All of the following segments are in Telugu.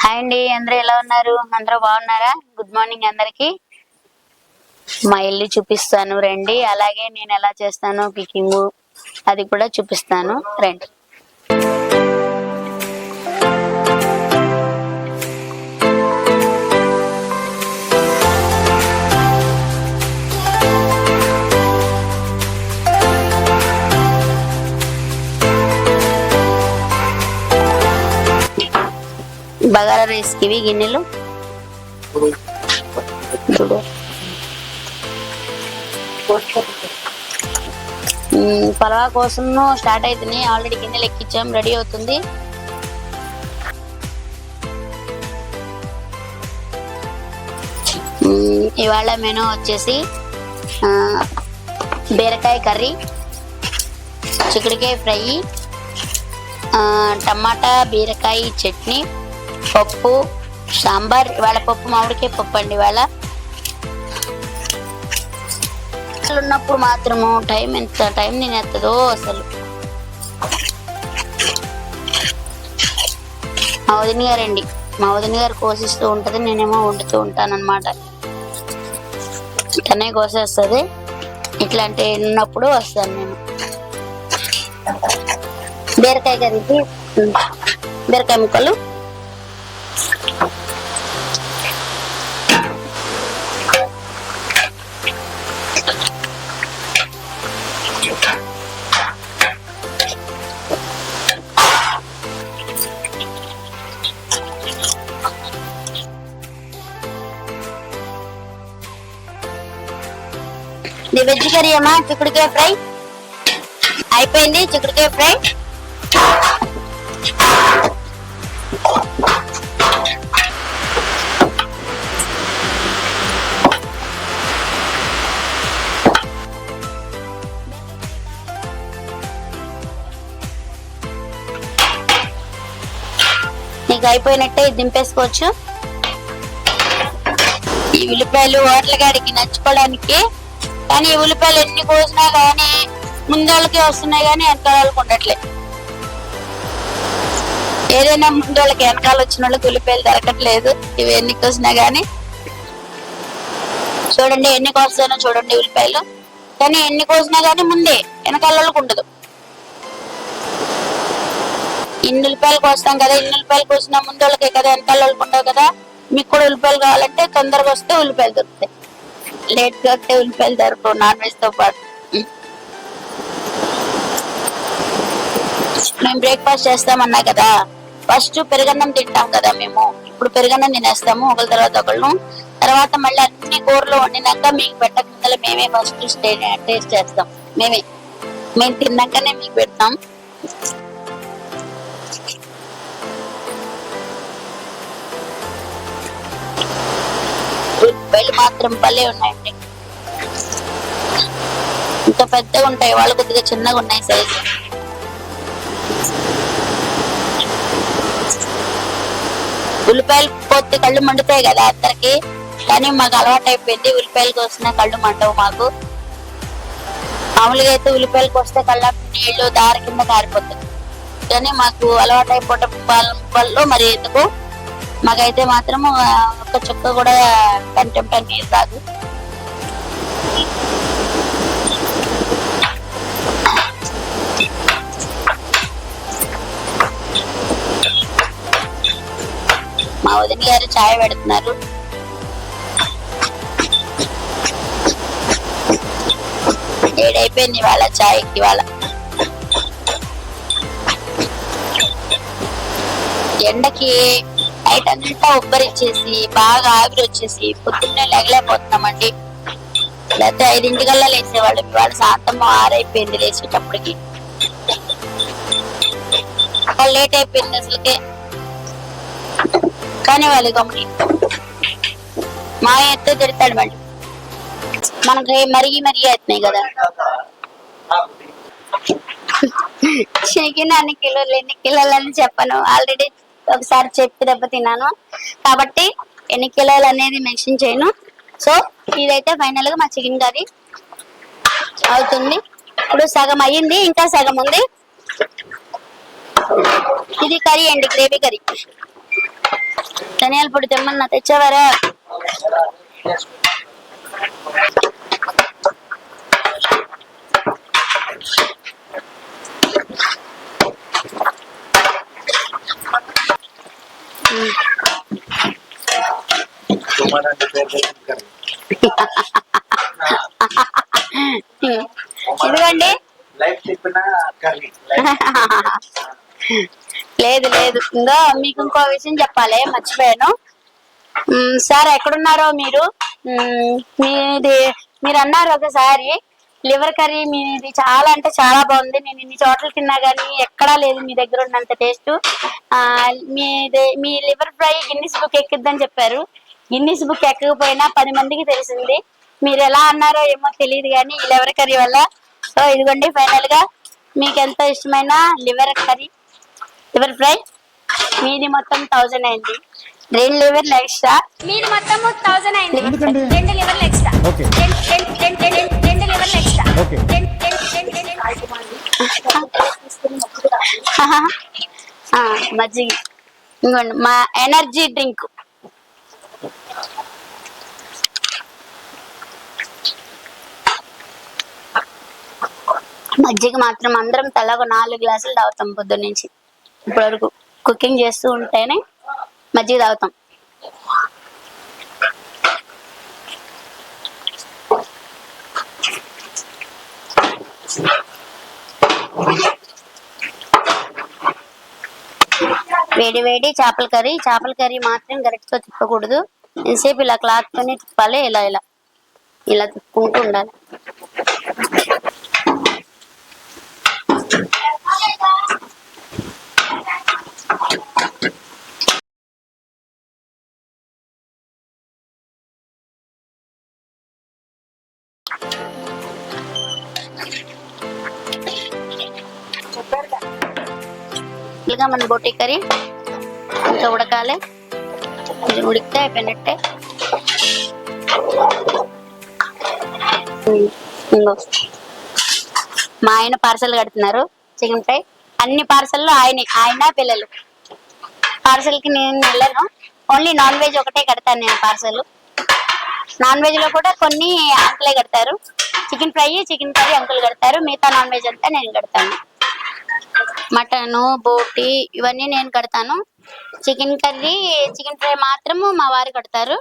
హాయ్ అండి అందరూ ఎలా ఉన్నారు? అందరూ బాగున్నారా? గుడ్ మార్నింగ్ అందరికి. మా ఇల్లు చూపిస్తాను రండి. అలాగే నేను ఎలా చేస్తాను కుకింగ్ అది కూడా చూపిస్తాను. రండి. బగారా ఇవి గిన్నెలు చూడు కోసం స్టార్ట్ అవుతుంది ఆల్రెడీ గిన్నెలు ఎక్కించాం. రెడీ అవుతుంది. ఇవాళ మెనూ వచ్చేసి బీరకాయ కర్రీ చిక్కుడుకాయ ఫ్రై టమాటా బీరకాయ చట్నీ పప్పు. సాంబార్ ఇవాళ పప్పు మామిడికాయ పప్పు అండి ఇవాళ. అసలు ఉన్నప్పుడు మాత్రము టైం ఎంత టైం తినేస్తుందో అసలు. మా వదిన గారండి మా వదిన గారు కోసిస్తూ ఉంటది నేనేమో వండుతూ ఉంటాను అనమాట తనే కోసేస్తుంది ఇట్లాంటి ఉన్నప్పుడు వస్తాను నేను. బీరకాయ కర్రీకి బీరకాయ ముక్కలు. ఇది అమ్మా చిక్కుడుకాయ ఫ్రై. అయిపోయింది చిక్కుడుకాయ ఫ్రై. నీకు అయిపోయినట్టే దింపేసుకోవచ్చు. ఈ ఉల్లిపాయలు హోటల్ గాడికి నచ్చుకోవడానికి కానీ ఉల్లిపాయలు ఎన్ని కోసినా కానీ ముందోళ్ళకి వస్తున్నాయి కానీ వెనకాలకు ఉండట్లే. ఏదైనా ముందోళ్ళకి వెనకాల వచ్చిన వాళ్ళకి ఉల్లిపాయలు దొరకట్లేదు. ఇవి ఎన్ని కోసినా కానీ. చూడండి ఎన్ని కోస్తానో చూడండి ఉల్లిపాయలు. కానీ ఎన్ని కోసినా కానీ ముందే వెనకాల వాళ్ళకి ఉండదు. ఇన్ని ఉల్లిపాయలు కోస్తాం కదా ఇన్ని ఉల్లిపాయలు కోసినా ముందు కదా వెనకాల వాళ్ళకి ఉండవు కదా. మీకు కూడా ఉల్లిపాయలు కావాలంటే తొందరగా వస్తే ఉల్లిపాయలు దొరుకుతాయి. లేట్గా వస్తే ఉల్లిపాయలు నాన్ వెజ్తో పాటు. మేము బ్రేక్ఫాస్ట్ చేస్తామన్నా కదా. ఫస్ట్ పెరుగన్నం తింటాం కదా మేము. ఇప్పుడు పెరుగన్నం తినేస్తాము ఒకరి తర్వాత ఒకళ్ళు. తర్వాత మళ్ళీ అన్ని కూరలు వండినాక మీకు పెట్టక ముందర మేమే ఫస్ట్ టేస్ట్ చేస్తాం. మేమే. మేము తిన్నాకనే మీకు పెడతాం. ఉల్లిపాయలు మాత్రం భలే ఉన్నాయండి. ఇంత పెద్దగా ఉంటాయి వాళ్ళు కొద్దిగా చిన్నగా ఉన్నాయి సైజు ఉల్లిపాయలు పోతే కళ్ళు మండుతాయి కదా అందరికి కానీ మాకు అలవాటు అయిపోయింది ఉల్లిపాయలు కోసిన కళ్ళు మండవు మాకు. మామూలుగా అయితే ఉల్లిపాయలు కోస్తే కళ్ళ నీళ్ళు దారి కింద కారిపోతుంది కానీ మాకు అలవాటు అయిపోవటం వల్ల మరి ఎందుకు? మాకైతే మాత్రం ఒక్క చుక్క కూడా కంటెంప్ట్ నీరు రాదు. మా వదిన గారు చాయ్ పెడుతున్నారు. ఏడైపోయింది ఇవాళ చాయ్ ఇవాళ. ఎండకి నైట్ అంతా బాగా ఆవిరి వచ్చేసి పొద్దున్నే లేగలేకపోతున్నామండి. లేకపోతే ఐదింటికల్లా లేచేవాళ్ళు. ఇవాళ సాయంత్రం ఆరైపోయింది లేచేటప్పటికి. వాళ్ళు లేట్ అయిపోయింది అసలుకే. కానీ వాళ్ళు గమని మా ఎత్తే తిడతాడు మళ్ళీ మనకి మరిగి మరిగి అవుతున్నాయి కదా. చికెన్ అన్ని కిలోలు ఎన్ని కిలోలు అని చెప్పను. ఆల్రెడీ ఒకసారి చెప్పి దెబ్బ తిన్నాను. కాబట్టి ఎన్ని కిలోలు అనేది మెన్షన్ చేయను. సో ఇదైతే ఫైనల్గా మా చికెన్ కర్రీ అవుతుంది. ఇప్పుడు సగం అయ్యింది ఇంకా సగం ఉంది. ఇది కర్రీ అండి గ్రేవీ కర్రీ. ధనియాల పొడి తెమ్మన్నా తెచ్చేవారా? ఇదిగోండి. లైఫ్ లేదు లేదు. ఇంకో మీకు ఇంకో విషయం చెప్పాలి మర్చిపోయాను. సార్ ఎక్కడున్నారో మీరు? మీది మీరు అన్నారు ఒకసారి లివర్ కర్రీ మీది చాలా అంటే చాలా బాగుంది. నేను ఇన్ని చోట్ల తిన్నా గానీ ఎక్కడా లేదు మీ దగ్గర ఉన్నంత టేస్ట్. మీది మీ లివర్ ఫ్రై గిన్నిస్ బుక్ ఎక్కిద్దని చెప్పారు. గిన్నిస్ బుక్ ఎక్కకపోయినా పది మందికి తెలిసింది. మీరు ఎలా అన్నారో ఏమో తెలియదు కానీ ఈ లివర్ కర్రీ వల్ల. సో ఇదిగోండి ఫైనల్గా మీకు ఎంతో ఇష్టమైన లివర్ కర్రీ? Liver fry? మీది మొత్తం థౌజండ్ అయింది. రెండు లివర్లు ఎక్స్ట్రా? మీది మొత్తం థౌసండ్ అయింది? రెండు లివర్లు ఎక్స్ట్రా. ఓకే. రెండు లివర్లు ఎక్స్ట్రా. మజ్జిగ. ఇంకోండి మా ఎనర్జీ డ్రింక్. మజ్జిగ మాత్రం అందరం తలకు నాలుగు గ్లాసులు తాగుతాం పొద్దున్న నుంచి. ఇప్పటివరకు కుకింగ్ చేస్తూ ఉంటేనే మజ్జిగ తాగుతాం. వేడి వేడి చేపల కర్రీ చేపల కర్రీ మాత్రం గరిటతో తిప్పకూడదు. ఎంతసేపు ఇలా క్లాత్తోనే తిప్పాలి ఇలా ఇలా. ఇలా తిప్పుకుంటూ ఉండాలి. ఇలాగా మన బోటి కర్రీ. ఇంకా ఉడకాలి. కొంచెం ఉడికితే అయిపోయినట్టే. మా ఆయన పార్సల్ కడుతున్నారు. Chicken fry. అన్ని పార్సల్లో ఆయన ఆయన పిల్లలు. పార్సల్కి నేను వెళ్ళను. ఓన్లీ నాన్ వెజ్ ఒకటే కడతాను నేను పార్సల్ నాన్ వెజ్లో కూడా కొన్ని అంకులే కడతారు. Chicken fry chicken curry uncle కడతారు. మిగతా నాన్ వెజ్ అంతా నేను కడతాను. మటను బోటి ఇవన్నీ నేను కడతాను. చికెన్ కర్రీ చికెన్ ఫ్రై మాత్రము మా వారు కడతారు.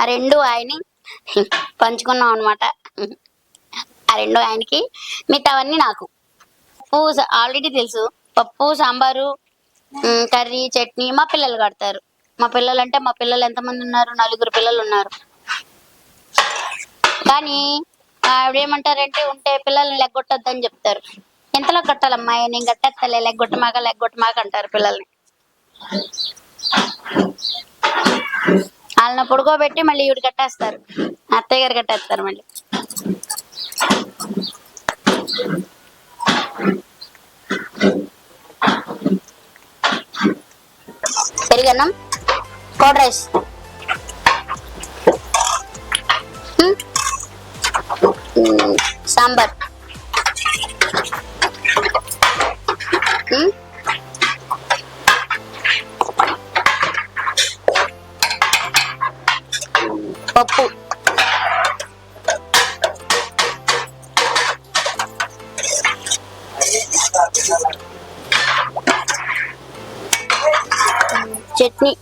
ఆ రెండు ఆయన్ని పంచుకున్నాం అనమాట ఆ రెండు ఆయనకి. మిగతావన్నీ నాకు. పప్పు ఆల్రెడీ తెలుసు. పప్పు సాంబారు కర్రీ చట్నీ మా పిల్లలు కడతారు. మా పిల్లలు అంటే మా పిల్లలు ఎంతమంది ఉన్నారు? నలుగురు పిల్లలు ఉన్నారు. కానీ ఆవిడేమంటారంటే ఉంటే పిల్లల్ని లెగ్గొట్టొద్దని చెప్తారు. ఎంతలో కట్టాలమ్మా? నేను కట్టేస్తలే లెగ్గొట్టమాక లెగ్గొట్టమాక అంటారు పిల్లల్ని. వాళ్ళని పడుకోబెట్టి మళ్ళీ ఈవిడ కట్టేస్తారు. అత్తయ్య గారు కట్టేస్తారు మళ్ళీ. పెరిగన్నం curd rice um. Um, sambar um. పప్పు చట్నీ.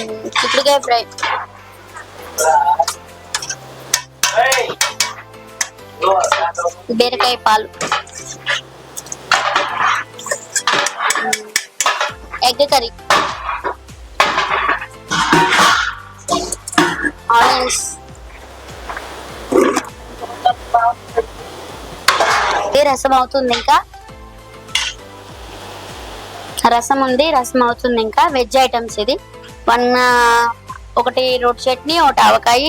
ఉమ్, చిక్కుడుకాయ ఫ్రై. బీరకాయ పాలు. Egg curry. ఆనియన్స్. ఇది రసం అవుతుంది ఇంకా. రసం ఉంది రసం అవుతుంది ఇంకా. వెజ్ ఐటమ్స్ ఇది. వన్ ఒకటి రోడ్ చట్నీ ఒకటి ఆవకాయ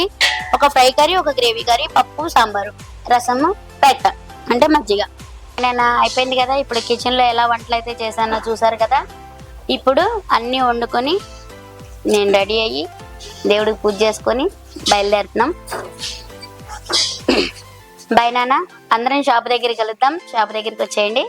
ఒక ఫ్రై కర్రీ ఒక గ్రేవీ కర్రీ పప్పు సాంబారు. రసము రైతా అంటే మజ్జిగ. నేను అయిపోయింది కదా. ఇప్పుడు కిచెన్లో ఎలా వంటలు అయితే చేశానో చూసారు కదా. ఇప్పుడు అన్నీ వండుకొని నేను రెడీ అయ్యి దేవుడికి పూజ చేసుకొని బయలుదేరుతున్నాం. బై నాన్న అందరం షాప్ దగ్గరికి కలుద్దాం. షాప్ దగ్గరికి వచ్చేయండి.